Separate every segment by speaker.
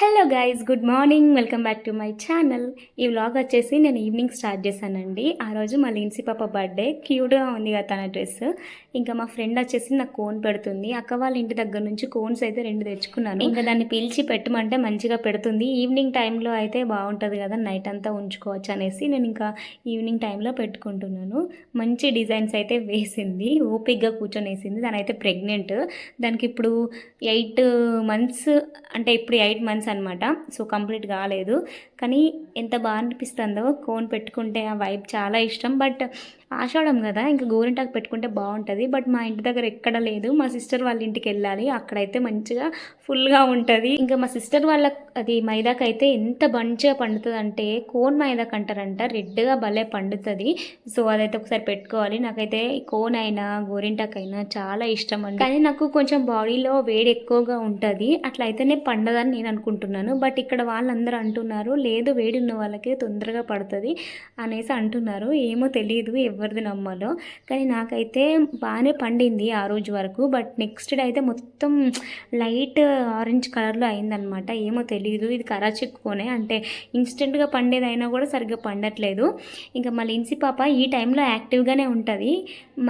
Speaker 1: Hello guys good morning welcome back to my channel ఈ vlog వచ్చేసి నేను evening start చేశానండి. ఆ రోజు మా లిన్సీ పాప బర్త్డే క్యూట్గా ఉంది కదా తన డ్రెస్ ఇంకా మా ఫ్రెండ్ వచ్చేసి నాకు కోన్ పెడుతుంది. అక్క వాళ్ళ ఇంటి దగ్గర నుంచి కోన్స్ అయితే రెండు తెచ్చుకున్నాను. ఇంకా దాన్ని పిలిచి పెట్టమంటే మంచిగా పెడుతుంది. ఈవినింగ్ టైంలో అయితే బాగుంటుంది కదా నైట్ అంతా ఉంచుకోవచ్చు అనేసి నేను ఇంకా ఈవినింగ్ టైంలో పెట్టుకుంటున్నాను. మంచి డిజైన్స్ అయితే వేసింది. ఓపిక్గా కూర్చొని వేసింది అయితే ప్రెగ్నెంట్ దానికి ఇప్పుడు ఎయిట్ మంత్స్ అంటే ఇప్పుడు ఎయిట్ మంత్స్ అనమాట సో కంప్లీట్ కాలేదు. కానీ ఎంత బాగా అనిపిస్తుందో కోన్ పెట్టుకుంటే ఆ వైబ్ చాలా ఇష్టం. బట్ ఆషాఢం కదా ఇంకా గోరింటాకు పెట్టుకుంటే బాగుంటుంది. బట్ మా ఇంటి దగ్గర ఎక్కడ లేదు. మా సిస్టర్ వాళ్ళ ఇంటికి వెళ్ళాలి. అక్కడైతే మంచిగా ఫుల్గా ఉంటుంది. ఇంకా మా సిస్టర్ వాళ్ళ అది మైదాకు అయితే ఎంత మంచిగా పండుతుంది అంటే కోన్ మైదాకు అంటారంట. రెడ్గా భలే పండుతుంది. సో అదైతే ఒకసారి పెట్టుకోవాలి. నాకైతే కోన్ అయినా గోరింటాకు అయినా చాలా ఇష్టం అండి. కానీ నాకు కొంచెం బాడీలో వేడి ఎక్కువగా ఉంటుంది. అట్లా అయితేనే పండదని నేను అనుకుంటున్నాను. బట్ ఇక్కడ వాళ్ళందరూ అంటున్నారు లేదు వేడి ఉన్న వాళ్ళకి తొందరగా పడుతుంది అనేసి అంటున్నారు. ఏమో తెలియదు ఎవరిది నమ్మాలో. కానీ నాకైతే బాగానే పండింది ఆ రోజు వరకు. బట్ నెక్స్ట్ డే అయితే మొత్తం లైట్ ఆరెంజ్ కలర్లో అయిందనమాట. ఏమో తెలియదు ఇది కరాచీ కోనే. అంటే ఇన్స్టెంట్గా పండేదైనా కూడా సరిగ్గా పండట్లేదు. ఇంకా మళ్ళీ ఇన్సి పాప ఈ టైంలో యాక్టివ్గానే ఉంటుంది.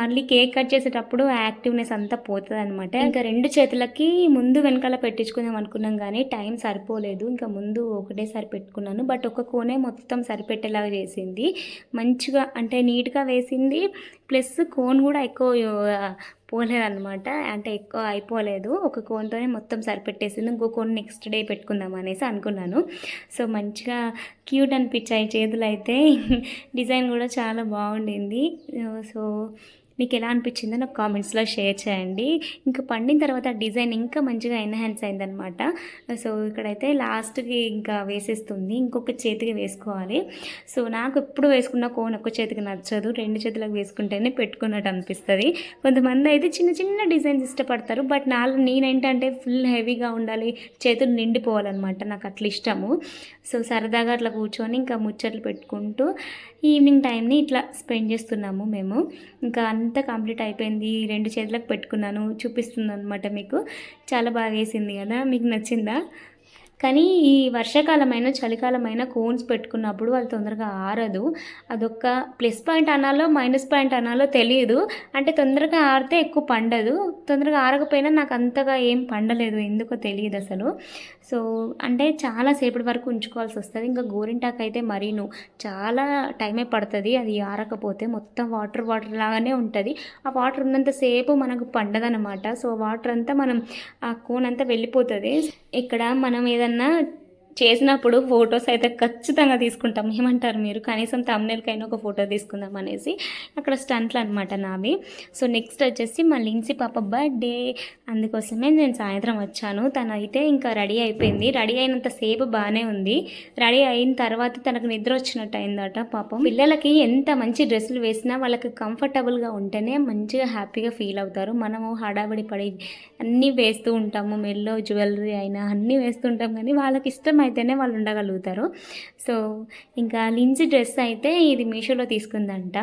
Speaker 1: మళ్ళీ కేక్ కట్ చేసేటప్పుడు యాక్టివ్నెస్ అంతా పోతుంది అనమాట ఇంకా రెండు చేతులకి ముందు వెనకాల పెట్టించుకుందాం అనుకున్నాం కానీ టైం సరిపోలేదు. ఇంకా ముందు ఒకటేసారి పెట్టుకున్నాను. బట్ ఒక కోనే మొత్తం సరిపెట్టేలాగా చేసింది. మంచిగా అంటే నీట్గా వేసింది. ప్లస్ కోన్ కూడా ఎక్కువ పోలేదన్నమాట. అంటే ఎక్కువ అయిపోలేదు. ఒక కోన్తోనే మొత్తం సరిపెట్టేసింది. ఇంకో కోన్ నెక్స్ట్ డే పెట్టుకుందాం అనేసి అనుకున్నాను. సో మంచిగా క్యూట్ అనిపించాయి చేతులు అయితే డిజైన్ కూడా చాలా బాగుండింది. సో మీకు ఎలా అనిపించిందో నాకు కామెంట్స్లో షేర్ చేయండి. ఇంకా పండిన తర్వాత డిజైన్ ఇంకా మంచిగా ఎన్హాన్స్ అయిందనమాట సో ఇక్కడైతే లాస్ట్కి ఇంకా వేసేస్తుంది. ఇంకొక చేతికి వేసుకోవాలి. సో నాకు ఎప్పుడు వేసుకున్న కోన్ ఒక్క చేతికి నచ్చదు. రెండు చేతులకు వేసుకుంటేనే పెట్టుకున్నట్టు అనిపిస్తుంది. కొంతమంది అయితే చిన్న చిన్న డిజైన్స్ ఇష్టపడతారు. బట్ నా నేనేంటంటే ఫుల్ హెవీగా ఉండాలి. చేతులు నిండిపోవాలన్నమాట. నాకు అట్లా ఇష్టము. సో సరదాగా అట్లా కూర్చొని ఇంకా ముచ్చట్లు పెట్టుకుంటూ ఈవినింగ్ టైంని ఇట్లా స్పెండ్ చేస్తున్నాము మేము. ఇంకా అంతా కంప్లీట్ అయిపోయింది. రెండు చేతులకు పెట్టుకున్నాను. చూపిస్తుంది అనమాట మీకు. చాలా బాగా వేసింది కదా? మీకు నచ్చిందా? కానీ ఈ వర్షాకాలమైన చలికాలమైన కోన్స్ పెట్టుకున్నప్పుడు వాళ్ళు తొందరగా ఆరదు. అదొక ప్లస్ పాయింట్ అనాలో మైనస్ పాయింట్ అనాలో తెలియదు అంటే తొందరగా ఆరితే ఎక్కువ పండదు. తొందరగా ఆరకపోయినా నాకు అంతగా ఏం పండలేదు. ఎందుకో తెలియదు అసలు సో అంటే చాలా సేపటి వరకు ఉంచుకోవాల్సి వస్తుంది. ఇంకా గోరింటాకు అయితే మరీను. చాలా టైమే పడుతుంది. అది ఆరకపోతే మొత్తం వాటర్ వాటర్ లాగానే ఉంటుంది. ఆ వాటర్ ఉన్నంతసేపు మనకు పండదనమాట సో వాటర్ అంతా మనం ఆ కోన్ అంతా వెళ్ళిపోతుంది. ఇక్కడ మనం ఏదన్నా చేసినప్పుడు ఫొటోస్ అయితే ఖచ్చితంగా తీసుకుంటాం. ఏమంటారు మీరు? కనీసం తమ్నేల్కైనా ఒక ఫోటో తీసుకుందాం అనేసి అక్కడ స్టంట్లు అనమాట నావి. సో నెక్స్ట్ వచ్చేసి మా లిన్సీ పాప బర్త్డే అందుకోసమే నేను సాయంత్రం వచ్చాను. తను అయితే ఇంకా రెడీ అయిపోయింది. రెడీ అయినంత సేపు బాగానే ఉంది. రెడీ అయిన తర్వాత తనకు నిద్ర వచ్చినట్టు అయిందట పాపం. పిల్లలకి ఎంత మంచి డ్రెస్సులు వేసినా వాళ్ళకి కంఫర్టబుల్గా ఉంటేనే మంచిగా హ్యాపీగా ఫీల్ అవుతారు. మనము హడాబడి పడి అన్నీ వేస్తూ ఉంటాము. మెల్లో జ్యువెలరీ అయినా అన్నీ వేస్తుంటాం కానీ వాళ్ళకి ఇష్టం అయితేనే వాళ్ళు ఉండగలుగుతారు. సో ఇంకా లిన్సీ డ్రెస్ అయితే ఇది మీషోలో తీసుకుందంట.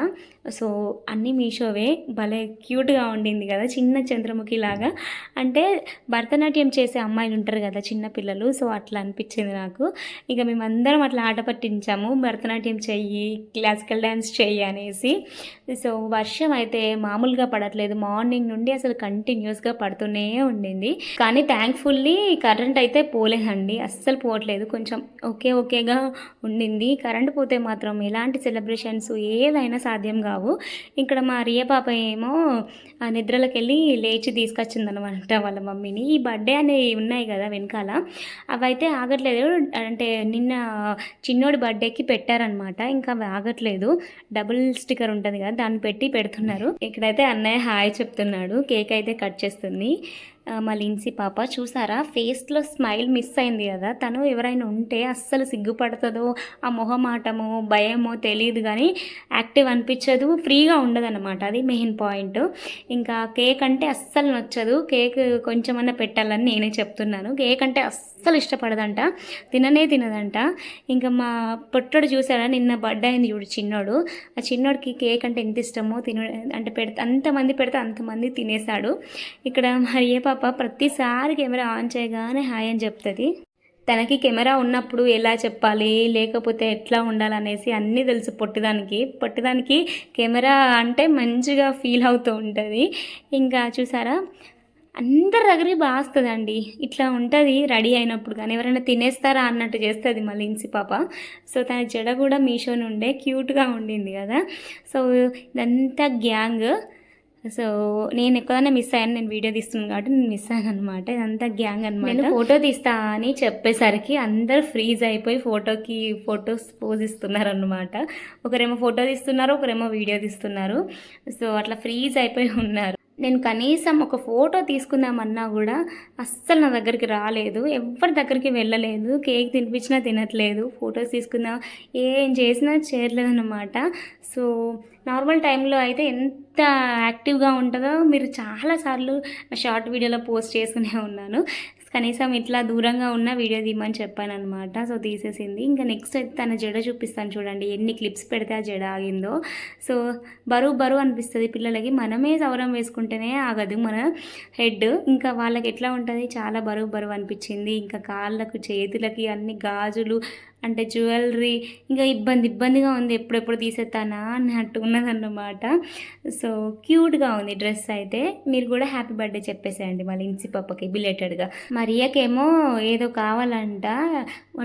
Speaker 1: సో అన్నీ మీషోవే. భలే క్యూట్గా ఉండింది కదా చిన్న చంద్రముఖి లాగా. అంటే భరతనాట్యం చేసే అమ్మాయిలు ఉంటారు కదా చిన్న పిల్లలు. సో అట్లా అనిపించింది నాకు. ఇక మేమందరం అట్లా ఆట పట్టించాము. భరతనాట్యం చెయ్యి క్లాసికల్ డ్యాన్స్ చెయ్యి అనేసి. సో వర్షం అయితే మామూలుగా పడట్లేదు. మార్నింగ్ నుండి అసలు కంటిన్యూస్గా పడుతూనే ఉండింది. కానీ థ్యాంక్ఫుల్లీ కరెంట్ అయితే పోలేదండి. అస్సలు పోవట్లేదు. కొంచెం ఓకే ఓకేగా ఉండింది. కరెంట్ పోతే మాత్రం ఎలాంటి సెలబ్రేషన్స్ ఏదైనా సాధ్యం కావు. ఇక్కడ మా రియ పాప ఏమో ఆ నిద్రలోకి వెళ్ళి లేచి తీసుకొచ్చిందనమాట వాళ్ళ మమ్మీని. ఈ బర్త్డే అనేవి ఉన్నాయి కదా వెనకాల. అవైతే ఆగట్లేదు. అంటే నిన్న చిన్నోడి బర్త్డేకి పెట్టారనమాట. ఇంకా అవి ఆగట్లేదు. డబుల్ స్టిక్కర్ ఉంటుంది కదా దాన్ని పెట్టి పెడుతున్నారు. ఇక్కడైతే అన్నయ్య హాయ్ చెప్తున్నాడు. కేక్ అయితే కట్ చేస్తుంది. మా లిన్సీ పాప చూసారా? ఫేస్లో స్మైల్ మిస్ అయింది కదా? తను ఎవరైనా ఉంటే అస్సలు సిగ్గుపడుతుందో ఆ మొహమాటమో భయమో తెలియదు కానీ యాక్టివ్ అనిపించదు ఫ్రీగా ఉండదన్నమాట. అది మెయిన్ పాయింట్. ఇంకా కేక్ అంటే అస్సలు నచ్చదు. కేక్ కొంచెమన్నా పెట్టాలని నేనే చెప్తున్నాను. కేక్ అంటే అస్సలు ఇష్టపడదంట. తిననే తినదంట. ఇంకా మా పొట్టడు చూసారా? నిన్న బర్త్డే అయింది చూడు చిన్నోడు. ఆ చిన్నోడికి కేక్ అంటే ఎంత ఇష్టమో తిన అంటే పెడితే అంతమంది పెడితే అంతమంది తినేసాడు ఇక్కడ మరి ఏ పాప ప్రతిసారి కెమెరా ఆన్ చేయగానే హాయ్ అని చెప్తుంది. తనకి కెమెరా ఉన్నప్పుడు ఎలా చెప్పాలి లేకపోతే ఎట్లా ఉండాలనేసి అన్నీ తెలుసు పొట్టిదానికి. పొట్టిదానికి కెమెరా అంటే మంచిగా ఫీల్ అవుతూ ఉంటుంది. ఇంకా చూసారా? అందరు దగ్గరికి బాగా ఇట్లా ఉంటుంది రెడీ అయినప్పుడు కానీ ఎవరైనా తినేస్తారా అన్నట్టు చేస్తుంది మళ్ళీ పాప. సో తన జడ కూడా మీషో నుండే క్యూట్గా ఉండింది కదా. సో ఇదంతా గ్యాంగ్. సో నేను ఎక్కడైనా మిస్ అయ్యాను నేను వీడియో తీస్తున్నాను కాబట్టి నేను మిస్ అయ్యాను అనమాట ఇదంతా గ్యాంగ్ అనమాట నేను ఫోటో తీస్తా అని చెప్పేసరికి అందరు ఫ్రీజ్ అయిపోయి ఫోటోకి ఫొటోస్ పోజ్ ఇస్తున్నారు అనమాట ఒకరేమో ఫోటో తీస్తున్నారు ఒకరేమో వీడియో తీస్తున్నారు. సో అట్లా ఫ్రీజ్ అయిపోయి ఉన్నారు. నేను కనీసం ఒక ఫోటో తీసుకుందామన్నా కూడా అస్సలు నా దగ్గరికి రాలేదు. ఎవరి దగ్గరికి వెళ్ళలేదు. కేక్ తినిపించినా తినట్లేదు. ఫొటోస్ తీసుకుందాం ఏం చేసినా చేయట్లేదన్నమాట సో నార్మల్ టైంలో అయితే ఎంత యాక్టివ్గా ఉంటుందో మీరు చాలాసార్లు షార్ట్ వీడియోలో పోస్ట్ చేసుకునే ఉన్నాను. కనీసం ఇట్లా దూరంగా ఉన్న వీడియో తీయమని చెప్పాను అనమాట సో తీసేసింది. ఇంకా నెక్స్ట్ అయితే తన జడ చూపిస్తాను చూడండి. ఎన్ని క్లిప్స్ పెడితే ఆ జడ ఆగిందో. సో బరువు బరువు అనిపిస్తుంది పిల్లలకి. మనమే సౌరం వేసుకుంటేనే ఆగదు మన హెడ్ ఇంకా వాళ్ళకి ఎట్లా ఉంటుంది? చాలా బరువు బరువు అనిపించింది. ఇంకా కాళ్ళకు చేతులకి అన్ని గాజులు అంటే జ్యువెలరీ ఇంకా ఇబ్బంది ఇబ్బందిగా ఉంది ఎప్పుడెప్పుడు తీసేస్తానా అన్నట్టు ఉన్నదన్నమాట. సో క్యూట్గా ఉంది డ్రెస్ అయితే. మీరు కూడా హ్యాపీ బర్త్డే చెప్పేసేయండి మళ్ళీ ఇన్సి పప్పకి బిలేటెడ్గా. మరియకేమో ఏదో కావాలంట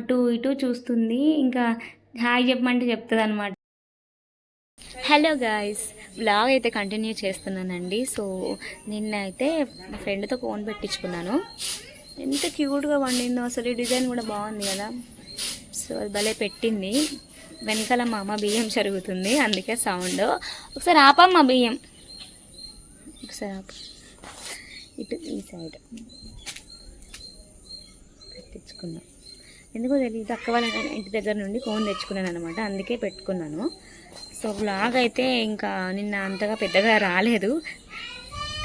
Speaker 1: అటు ఇటు చూస్తుంది ఇంకా హాయ్ చెప్పమంటే చెప్తుంది అనమాట హలో గాయస్ బ్లాగ్ అయితే కంటిన్యూ చేస్తున్నానండి. సో నిన్న అయితే మా ఫ్రెండ్తో ఫోన్ పెట్టించుకున్నాను. ఎంత క్యూట్గా వండిందో అసలు ఈ డిజైన్ కూడా బాగుంది కదా. సో అది భలే పెట్టింది. వెనకాల మా అమ్మ బియ్యం జరుగుతుంది అందుకే సౌండ్. ఒకసారి ఆపమ్మ బియ్యం. ఒకసారి ఆప. ఇటు ఈ సైడ్. పెట్టించుకున్నాం. ఎందుకో తెలియదు అక్క వాళ్ళ ఇంటి దగ్గర నుండి ఫోన్ తెచ్చుకున్నాను అనమాట అందుకే పెట్టుకున్నాను. సో బ్లాగ్ అయితే ఇంకా నిన్న అంతగా పెద్దగా రాలేదు.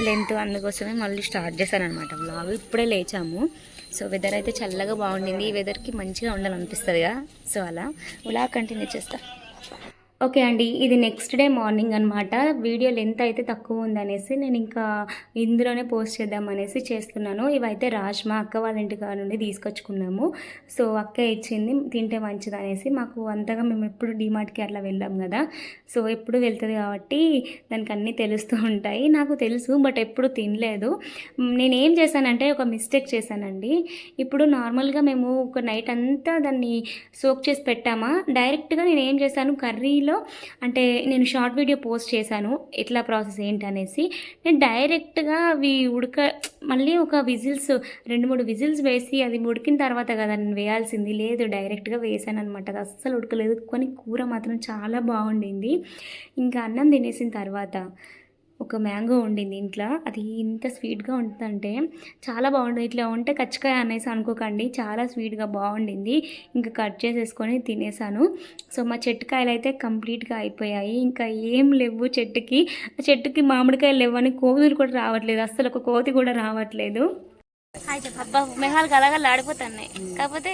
Speaker 1: లెంత్ అందుకోసమే మళ్ళీ స్టార్ట్ చేశాను అనమాట బ్లాగ్ ఇప్పుడే లేచాము. సో వెదర్ అయితే చల్లగా బాగుండింది. ఈ వెదర్కి మంచిగా ఉండాలనిపిస్తుంది కదా సో అలా. ఇలా కంటిన్యూ చేస్తా. ఓకే అండి ఇది నెక్స్ట్ డే మార్నింగ్ అనమాట వీడియో లెంత్ అయితే తక్కువ ఉందనేసి నేను ఇంకా ఇందులోనే పోస్ట్ చేద్దాం అనేసి చేస్తున్నాను. ఇవైతే రాజ్మా అక్క వాళ్ళ ఇంటి కాడ నుండి తీసుకొచ్చుకున్నాము. సో అక్క ఇచ్చింది తింటే మంచిది అనేసి మాకు అంతగా మేము ఎప్పుడు డిమార్ట్కి అట్లా వెళ్ళాం కదా. సో ఎప్పుడు వెళ్తుంది కాబట్టి దానికి అన్నీ తెలుస్తూ ఉంటాయి. నాకు తెలుసు బట్ ఎప్పుడు తినలేదు. నేను ఏం చేశానంటే ఒక మిస్టేక్ చేశానండి. ఇప్పుడు నార్మల్గా మేము ఒక నైట్ అంతా దాన్ని సోక్ చేసి పెట్టామా? డైరెక్ట్గా నేను ఏం చేశాను కర్రీలో అంటే నేను షార్ట్ వీడియో పోస్ట్ చేశాను. ఎట్లా ప్రాసెస్ ఏంటి అనేసి నేను డైరెక్ట్గా అవి ఉడక మళ్ళీ ఒక విజిల్స్ రెండు మూడు విజిల్స్ వేసి అది ఉడికిన తర్వాత కదా నేను వేయాల్సింది. లేదు డైరెక్ట్గా వేసాను అనమాట అది అస్సలు ఉడకలేదు. కానీ కూర మాత్రం చాలా బాగుండింది. ఇంకా అన్నం తినేసిన తర్వాత ఒక మ్యాంగో ఉండింది ఇంట్లో. అది ఇంత స్వీట్గా ఉంటుందంటే చాలా బాగుంటుంది. ఇట్లా ఉంటే కచ్చకాయ అనేసి అనుకోకండి. చాలా స్వీట్గా బాగుండింది. ఇంకా కట్ చేసేసుకొని తినేసాను. సో మా చెట్టుకాయలు అయితే కంప్లీట్గా అయిపోయాయి. ఇంకా ఏం లేవు చెట్టుకి. ఆ చెట్టుకి మామిడికాయలు లేవని కోతులు కూడా రావట్లేదు. అస్సలు ఒక కోతి కూడా రావట్లేదు. అబ్బా మెహాలు గలగలు ఆడిపోతున్నాయి. కాకపోతే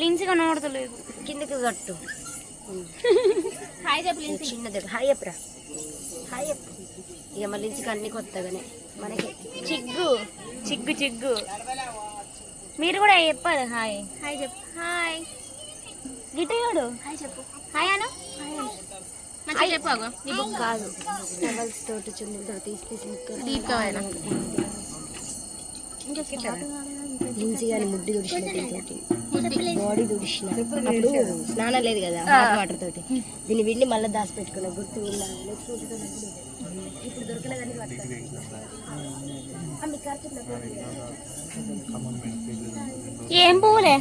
Speaker 1: లిన్సిగా నోడతలేదు
Speaker 2: కిందకి కట్టు.
Speaker 1: హాయ్ చెప్పు
Speaker 2: చిన్న దగ్గర హాయ్ చెప్పరా. హాయ్ చెప్పు. ఇక మళ్ళీ ఇంటికి అన్ని కొత్తగానే. మనకి
Speaker 1: చిగ్గు. చిగ్గు చిగ్గు. మీరు కూడా చెప్పాలి హాయ్. హాయ్ చెప్పు. హాయ్. గిట్టయోడు
Speaker 2: హాయ్ చెప్పు.
Speaker 1: హాయ్ అను. మంచిగా చెప్పాగు
Speaker 2: కాదు. టవల్స్ తోటి చున్నీలతో తీసి తీసి ముక్కలు గాని ముడ్డి తుడిచిన బాడీ తుడిచిన. అప్పుడు స్నానం లేదు కదా హాట్ వాటర్ తోటి. దీన్ని వెళ్ళి మళ్ళీ దాచి పెట్టుకున్నా గుర్తు ఇప్పుడు
Speaker 1: ఏం పువ్వులే?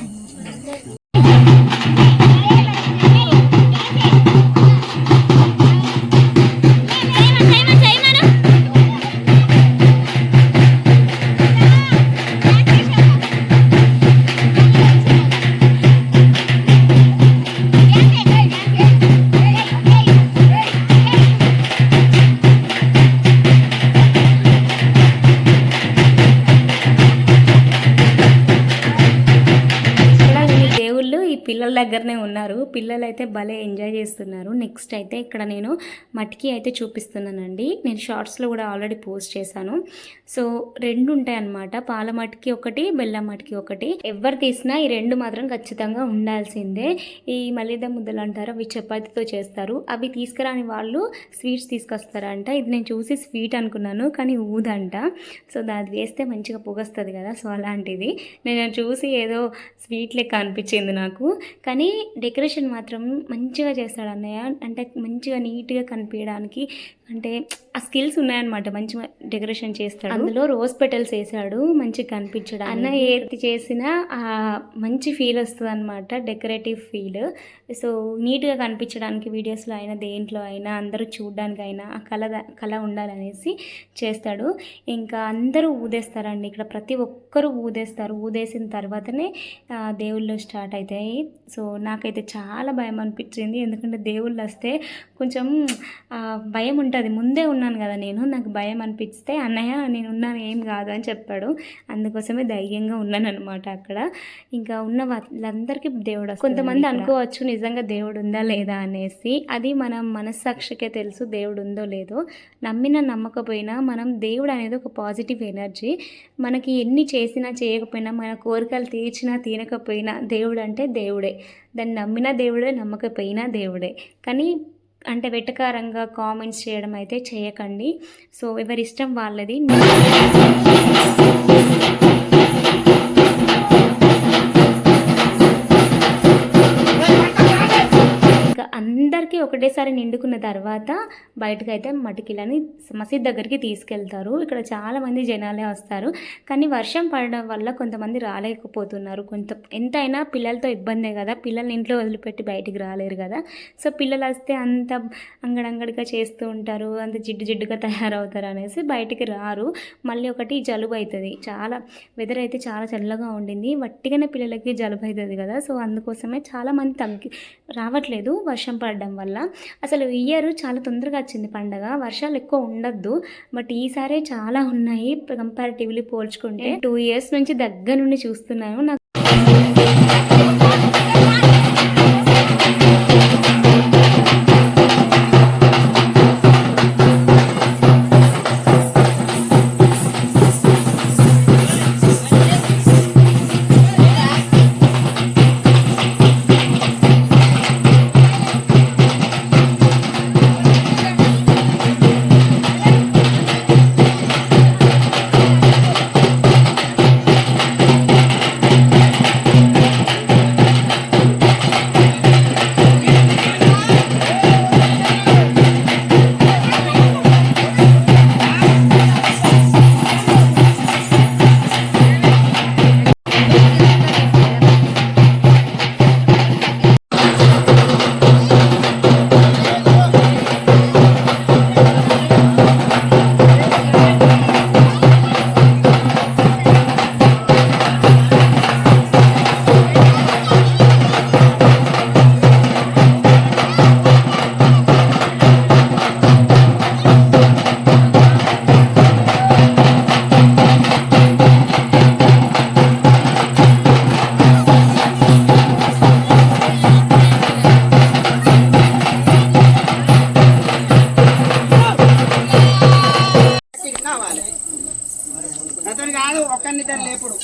Speaker 1: పిల్లల దగ్గరనే ఉన్నారు. పిల్లలు అయితే భలే ఎంజాయ్ చేస్తున్నారు. నెక్స్ట్ అయితే ఇక్కడ నేను మట్టికి అయితే చూపిస్తున్నానండి. నేను షార్ట్స్లో కూడా ఆల్రెడీ పోస్ట్ చేశాను. సో రెండు ఉంటాయి అన్నమాట పాల మట్టికి ఒకటి బెల్లం మట్టికి ఒకటి. ఎవరు తీసినా ఈ రెండు మాత్రం ఖచ్చితంగా ఉండాల్సిందే. ఈ మలిద ముద్దలు అంటారు అవి చపాతీతో చేస్తారు. అవి తీసుకురాని వాళ్ళు స్వీట్స్ తీసుకొస్తారంట. ఇది నేను చూసి స్వీట్ అనుకున్నాను కానీ ఊదంట. సో అది వేస్తే మంచిగా పొగస్తుంది కదా. సో అలాంటిది. నేను చూసి ఏదో స్వీట్ లెక్క అనిపించింది నాకు. కానీ డెకరేషన్ మాత్రం మంచిగా చేస్తాడు అన్నయ్య. అంటే మంచిగా నీట్గా కనిపించడానికి అంటే ఆ స్కిల్స్ ఉన్నాయన్నమాట. మంచిగా డెకరేషన్ చేస్తాడు. అందులో రోజ్ పెటల్స్ వేసాడు మంచిగా కనిపించడం అన్న ఏది చేసినా ఆ మంచి ఫీల్ వస్తుంది అనమాట డెకరేటివ్ ఫీల్. సో నీట్గా కనిపించడానికి వీడియోస్లో అయినా దేంట్లో అయినా అందరూ చూడడానికి అయినా ఆ కళ కళ ఉండాలనేసి చేస్తాడు. ఇంకా అందరూ ఊదేస్తారండి. ఇక్కడ ప్రతి ఒక్కరూ ఊదేస్తారు. ఊదేసిన తర్వాతనే దేవుళ్ళు స్టార్ట్ అవుతాయి సో నాకైతే చాలా భయం అనిపించింది. ఎందుకంటే దేవుళ్ళు వస్తే కొంచెం భయం ఉంటుంది. ముందే ఉన్నాను కదా నేను నాకు భయం అనిపిస్తే అన్నయ్య నేను ఉన్నాను ఏం కాదు అని చెప్పాడు. అందుకోసమే ధైర్యంగా ఉన్నాను అనమాట అక్కడ. ఇంకా ఉన్న వాళ్ళందరికీ దేవుడు. కొంతమంది అనుకోవచ్చు నిజంగా దేవుడు ఉందా లేదా అనేసి. అది మన మనస్సాక్షికే తెలుసు దేవుడు ఉందో లేదో. నమ్మినా నమ్మకపోయినా మనం దేవుడు అనేది ఒక పాజిటివ్ ఎనర్జీ. మనకి ఎన్ని చేసినా చేయకపోయినా మన కోరికలు తీర్చినా తీరకపోయినా దేవుడు అంటే దేవుడే. దేవుడే. దాన్ని నమ్మిన దేవుడే నమ్మకపోయినా దేవుడే. కానీ అంటే వెటకారంగా కామెంట్స్ చేయడం అయితే చేయకండి. సో ఎవరిష్టం వాళ్ళది అందరికీ ఒకటేసారి నిండుకున్న తర్వాత బయటకు అయితే మటికిలని మసీద్ దగ్గరికి తీసుకెళ్తారు. ఇక్కడ చాలామంది జనాలే వస్తారు. కానీ వర్షం పడడం వల్ల కొంతమంది రాలేకపోతున్నారు. కొంత ఎంతైనా పిల్లలతో ఇబ్బందే కదా. పిల్లల్ని ఇంట్లో వదిలిపెట్టి బయటికి రాలేరు కదా. సో పిల్లలు వస్తే అంత అంగడంగడిగా చేస్తూ ఉంటారు. అంత జిడ్డు జిడ్డుగా తయారవుతారు అనేసి బయటికి రారు. మళ్ళీ ఒకటి జలుబు అవుతుంది చాలా వెదర్ అయితే చాలా చల్లగా ఉండింది. వట్టిగానే పిల్లలకి జలుబు అవుతుంది కదా. సో అందుకోసమే చాలామంది తగ్గి రావట్లేదు. వర్షం పడడం వల్ల. అసలు ఇయర్ చాలా తొందరగా వచ్చింది పండగ. వర్షాలు ఎక్కువ ఉండొద్దు. బట్ ఈసారి చాలా ఉన్నాయి. కంపారిటివ్లీ పోల్చుకుంటే టూ ఇయర్స్ నుంచి దగ్గర నుండి చూస్తున్నాను. నాకు
Speaker 3: అతను కాదు ఒక్కరినిద్దరు లేపుడు.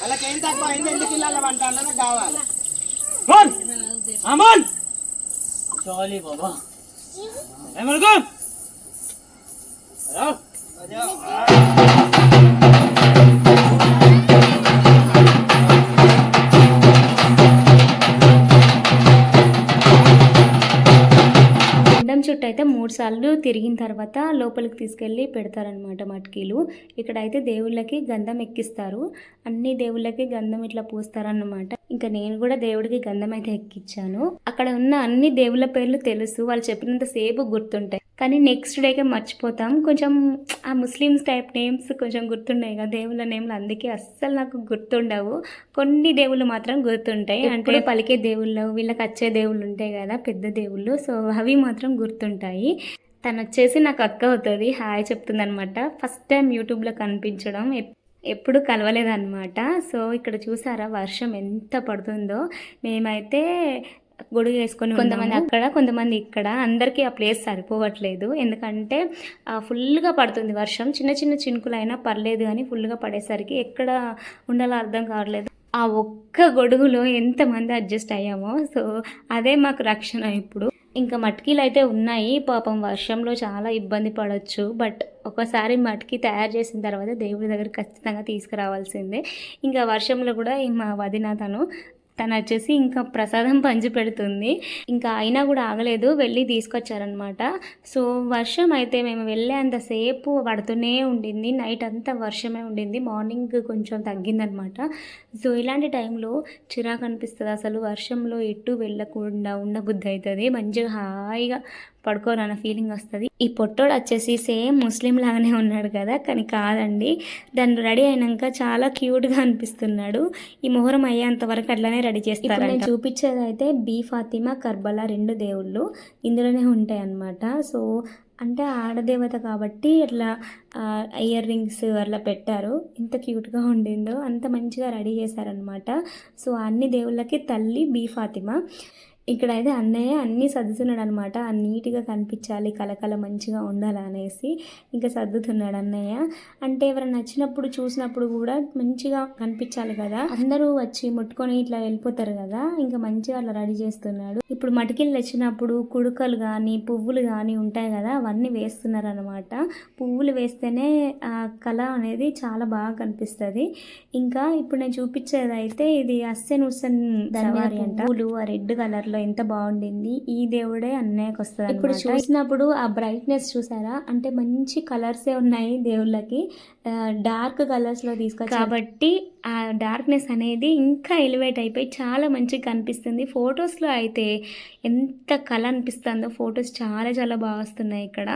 Speaker 3: వాళ్ళకి తక్కువ అయింది ఎందుకు ఇళ్ళ వంట కావాలి. అమన్! చాలీ బాబా. ఏమనుకో?
Speaker 1: చుట్టూ అయితే మూడు సార్లు తిరిగిన తర్వాత లోపలికి తీసుకెళ్ళి పెడతారనమాట మట్కీలు ఇక్కడ అయితే దేవుళ్ళకి గంధం ఎక్కిస్తారు. అన్ని దేవుళ్ళకి గంధం ఇట్లా పూస్తారన్నమాట. ఇంకా నేను కూడా దేవుడికి గంధం అయితే ఎక్కించాను అక్కడ ఉన్న అన్ని దేవుళ్ళ పేర్లు తెలుసు వాళ్ళు చెప్పినంత సేపు గుర్తుంటాయి. కానీ నెక్స్ట్ డేకే మర్చిపోతాం. కొంచెం ఆ ముస్లిమ్స్ టైప్ నేమ్స్ కొంచెం గుర్తుంటాయి కదా దేవుళ్ళ నేమ్లు అందుకే అస్సలు నాకు గుర్తుండవు. కొన్ని దేవుళ్ళు మాత్రం గుర్తుంటాయి. అంటే పలికే దేవుళ్ళు వీళ్ళకి వచ్చే దేవుళ్ళు ఉంటాయి కదా పెద్ద దేవుళ్ళు. సో అవి మాత్రం గుర్తుంటాయి. తను వచ్చేసి నాకు అక్క అవుతుంది. హాయ్ చెప్తుంది అనమాట ఫస్ట్ టైం యూట్యూబ్లో కనిపించడం. ఎప్పుడు కలవలేదన్నమాట. సో ఇక్కడ చూసారా వర్షం ఎంత పడుతుందో. మేమైతే గొడుగు వేసుకొని కొంతమంది అక్కడ కొంతమంది ఇక్కడ. అందరికీ ఆ ప్లేస్ సరిపోవట్లేదు. ఎందుకంటే ఫుల్గా పడుతుంది వర్షం. చిన్న చిన్న చినుకులైనా పర్లేదు కానీ ఫుల్గా పడేసరికి ఎక్కడ ఉండాలో అర్థం కావట్లేదు. ఆ ఒక్క గొడుగులో ఎంతమంది అడ్జస్ట్ అయ్యామో. సో అదే మాకు రక్షణ ఇప్పుడు. ఇంకా మట్కీలు అయితే ఉన్నాయి. పాపం వర్షంలో చాలా ఇబ్బంది పడవచ్చు బట్ ఒకసారి మట్కి తయారు చేసిన తర్వాత దేవుడి దగ్గర ఖచ్చితంగా తీసుకురావాల్సిందే. ఇంకా వర్షంలో కూడా ఈ మా వదిన తను తను వచ్చేసి ఇంకా ప్రసాదం పంచి పెడుతుంది. ఇంకా అయినా కూడా ఆగలేదు వెళ్ళి తీసుకొచ్చారనమాట సో వర్షం అయితే మేము వెళ్ళేంతసేపు పడుతూనే ఉండింది. నైట్ అంతా వర్షమే ఉండింది. మార్నింగ్ కొంచెం తగ్గిందనమాట సో ఇలాంటి టైంలో చిరాకు అనిపిస్తుంది. అసలు వర్షంలో ఎటు వెళ్ళకుండా ఉండబుద్ధి అవుతుంది. మంచిగా హాయిగా పడుకోరన్న ఫీలింగ్ వస్తుంది. ఈ పొట్టోడు వచ్చేసి సేమ్ ముస్లిం లాగానే ఉన్నాడు కదా కానీ కాదండి. దాన్ని రెడీ అయినాక చాలా క్యూట్గా అనిపిస్తున్నాడు. ఈ మొహరం అయ్యేంత వరకు అట్లానే రెడీ చేస్తారు నేను చూపించేది అయితే బీ ఫాతిమా కర్బలా రెండు దేవుళ్ళు ఇందులోనే ఉంటాయి అన్నమాట సో అంటే ఆడదేవత కాబట్టి అట్లా ఇయర్ రింగ్స్ అట్లా పెట్టారు. ఎంత క్యూట్గా ఉండిందో అంత మంచిగా రెడీ చేశారనమాట సో అన్ని దేవుళ్ళకి తల్లి బీ ఫాతిమా. ఇక్కడైతే అన్నయ్య అన్నీ సర్దుతున్నాడు అనమాట నీట్గా కనిపించాలి కలకల మంచిగా ఉండాలి అనేసి ఇంకా సర్దుతున్నాడు అన్నయ్య. అంటే ఎవరైనా నచ్చినప్పుడు చూసినప్పుడు కూడా మంచిగా కనిపించాలి కదా. అందరూ వచ్చి ముట్టుకొని ఇట్లా వెళ్ళిపోతారు కదా. ఇంకా మంచిగా అట్లా రెడీ చేస్తున్నాడు. ఇప్పుడు మటికిలు తెచ్చినప్పుడు కుడుకలు కానీ పువ్వులు కానీ ఉంటాయి కదా అవన్నీ వేస్తున్నారు అనమాట పువ్వులు వేస్తేనే ఆ కళ అనేది చాలా బాగా కనిపిస్తుంది. ఇంకా ఇప్పుడు నేను చూపించేది అయితే ఇది అస్సెన్ ఉస్సెన్ సవారి అంట. పువ్వులు ఆ రెడ్ కలర్ లో ఎంత బాగుండింది. ఈ దేవుడే అన్నయ్యకి వస్తుంది ఇప్పుడు చూసినప్పుడు ఆ బ్రైట్నెస్ చూసారా? అంటే మంచి కలర్సే ఉన్నాయి దేవుళ్ళకి. డార్క్ కలర్స్లో తీసుకొచ్చి కాబట్టి ఆ డార్క్నెస్ అనేది ఇంకా ఎలివేట్ అయిపోయి చాలా మంచిగా కనిపిస్తుంది. ఫొటోస్లో అయితే ఎంత కళ అనిపిస్తుందో ఫొటోస్ చాలా చాలా బాగా వస్తున్నాయి ఇక్కడ.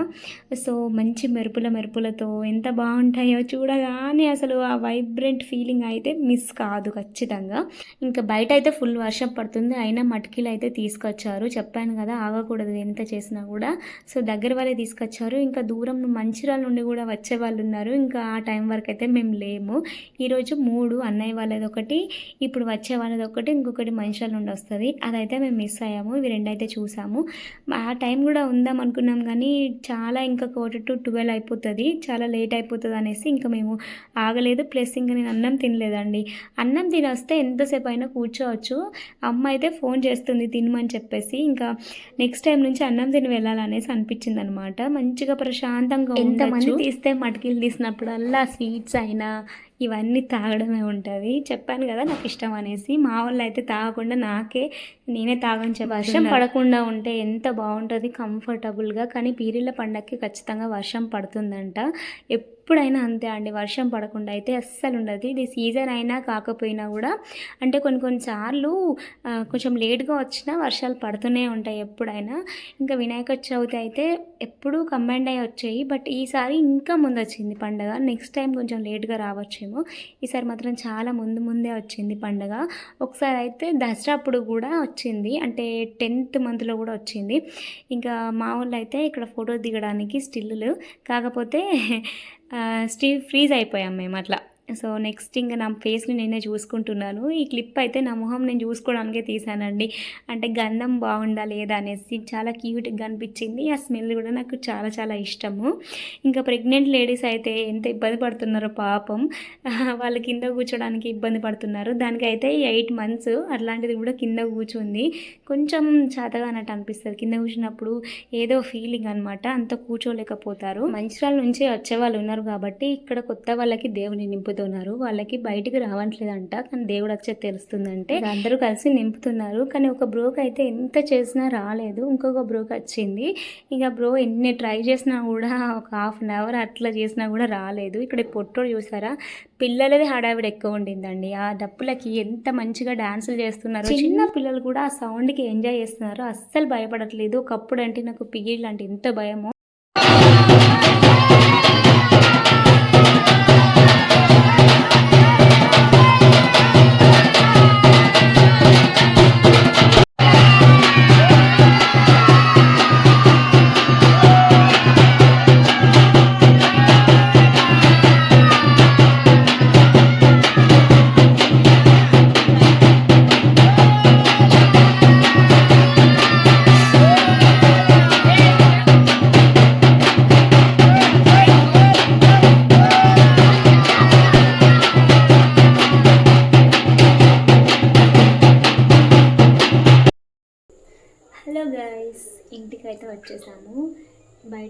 Speaker 1: సో మంచి మెరుపుల మెరుపులతో ఎంత బాగుంటాయో చూడగానే అసలు ఆ వైబ్రెంట్ ఫీలింగ్ అయితే మిస్ కాదు ఖచ్చితంగా. ఇంకా బయట అయితే ఫుల్ వర్షం పడుతుంది. అయినా మటికీలు అయితే తీసుకొచ్చారు. చెప్పాను కదా ఆగకూడదు ఎంత చేసినా కూడా. సో దగ్గర వాళ్ళే తీసుకొచ్చారు. ఇంకా దూరం మంచిర్యాల నుండి కూడా వచ్చే వాళ్ళు ఉన్నారు. ఇంకా ఆ టైం వరకు అయితే మేము లేము. ఈరోజు మూడు అన్నయ్య వాళ్ళది ఒకటి ఇప్పుడు వచ్చే వాళ్ళది ఒకటి ఇంకొకటి మంచిర్యాల నుండి వస్తుంది. అదైతే మేము మిస్ అయ్యాము. ఇవి రెండైతే చూసాము. ఆ టైం కూడా ఉందాం అనుకున్నాం కానీ చాలా ఇంకా క్వార్టర్ టు ట్వెల్వ్ అయిపోతుంది. చాలా లేట్ అయిపోతుంది అనేసి ఇంకా మేము ఆగలేదు. ప్లస్ ఇంకా నేను అన్నం తినలేదండి. అన్నం తిని వస్తే ఎంతసేపు అయినా కూర్చోవచ్చు. అమ్మ అయితే ఫోన్ చేస్తుంది తినమని చెప్పేసి. ఇంకా నెక్స్ట్ టైం నుంచి అన్నం తిని వెళ్ళాలనేసి అనిపించింది అనమాట మంచిగా ప్రశాంతంగా ఎంతమంది తీస్తే మటికీలు తీసినప్పుడల్లా స్వీట్స్ అయినా ఇవన్నీ తాగడమే ఉంటుంది. చెప్పాను కదా నాకు ఇష్టం అనేసి. మా వాళ్ళు అయితే తాగకుండా నాకే నేనే తాగని చెప్పి వర్షం పడకుండా ఉంటే ఎంత బాగుంటుంది కంఫర్టబుల్గా. కానీ పీరిల పండగకి ఖచ్చితంగా వర్షం పడుతుందంట. ఎప్పుడైనా అంతే అండి వర్షం పడకుండా అయితే అస్సలు ఉండదు. ఇది సీజన్ అయినా కాకపోయినా కూడా అంటే కొన్ని కొన్నిసార్లు కొంచెం లేట్గా వచ్చినా వర్షాలు పడుతూనే ఉంటాయి ఎప్పుడైనా. ఇంకా వినాయక చవితి అయితే ఎప్పుడూ కంబైండ్ అయ్యి వచ్చాయి. బట్ ఈసారి ఇంకా ముందు వచ్చింది పండగ. నెక్స్ట్ టైం కొంచెం లేట్గా రావచ్చేమో. ఈసారి మాత్రం చాలా ముందు ముందే వచ్చింది పండగ. ఒకసారి అయితే దసరా అప్పుడు కూడా వచ్చింది. అంటే టెన్త్ మంత్లో కూడా వచ్చింది. ఇంకా మా వాళ్ళు అయితే ఇక్కడ ఫోటో దిగడానికి స్టిల్లు కాకపోతే స్టీ ఫ్రీజ్ అయిపోయాం మేము అట్లా సో నెక్స్ట్ ఇంకా నా ఫేస్ని నేనే చూసుకుంటున్నాను. ఈ క్లిప్ అయితే నా మొహం నేను చూసుకోవడానికే తీసానండి అంటే గంధం బాగుందా లేదా అనేసి చాలా క్యూట్గా అనిపించింది. ఆ స్మెల్ కూడా నాకు చాలా చాలా ఇష్టము. ఇంకా ప్రెగ్నెంట్ లేడీస్ అయితే ఎంత ఇబ్బంది పడుతున్నారో పాపం. వాళ్ళ కింద కూర్చోడానికి ఇబ్బంది పడుతున్నారు. దానికైతే ఎయిట్ మంత్స్ అట్లాంటిది కూడా కింద కూర్చుంది. కొంచెం చేతగా అన్నట్టు అనిపిస్తుంది. కింద కూర్చున్నప్పుడు ఏదో ఫీలింగ్ అనమాట అంత కూర్చోలేకపోతారు. మంచిర్యాల నుంచి వచ్చే వాళ్ళు ఉన్నారు కాబట్టి ఇక్కడ కొత్త వాళ్ళకి దేవుని నింపుతారు నింపుతున్నారు. వాళ్ళకి బయటికి రావట్లేదంట. కానీ దేవుడు వచ్చే తెలుస్తుందంటే అందరూ కలిసి నింపుతున్నారు. కానీ ఒక బ్రోక్ అయితే ఎంత చేసినా రాలేదు. ఇంకొక బ్రోక్ వచ్చింది. ఇక బ్రో ఎన్ని ట్రై చేసినా కూడా ఒక హాఫ్ అన్ అవర్ అట్లా చేసినా కూడా రాలేదు. ఇక్కడ పొట్టోడు చూసారా? పిల్లలది హడావిడి ఎక్కువ ఉండిందండి. ఆ డప్పులకి ఎంత మంచిగా డాన్సులు చేస్తున్నారు. చిన్న పిల్లలు కూడా ఆ సౌండ్కి ఎంజాయ్ చేస్తున్నారు. అస్సలు భయపడట్లేదు. ఒకప్పుడు అంటే నాకు పిగిళ్ళు అంటే ఎంత భయమో.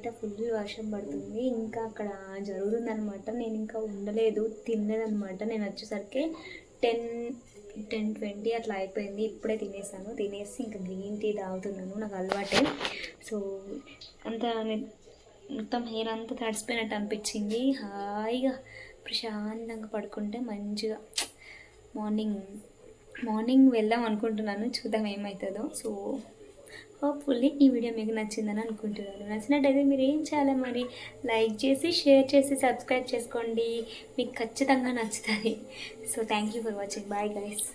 Speaker 1: బయట ఫుల్ వర్షం పడుతుంది. ఇంకా అక్కడ జరుగుతుందనమాట నేను ఇంకా ఉండలేదు తినలేదనమాట నేను వచ్చేసరికి టెన్ టెన్ ట్వంటీ అట్లా అయిపోయింది. ఇప్పుడే తినేసాను. తినేసి ఇంకా గ్రీన్ టీ తాగుతున్నాను. నాకు అలవాటే. సో అంత మొత్తం హెయిర్ అంతా తడిసిపోయినట్టు అనిపించింది. హాయిగా ప్రశాంతంగా పడుకుంటే మంచిగా మార్నింగ్ మార్నింగ్ వెళ్దాం అనుకుంటున్నాను. చూద్దాం ఏమవుతుందో సో హోప్ఫుల్లీ ఈ వీడియో మీకు నచ్చిందని అనుకుంటున్నాను. నచ్చినట్టయితే మీరు ఏం చేయాలి మరి? లైక్ చేసి షేర్ చేసి సబ్స్క్రైబ్ చేసుకోండి. మీకు ఖచ్చితంగా నచ్చుతుంది. So thank you for watching bye guys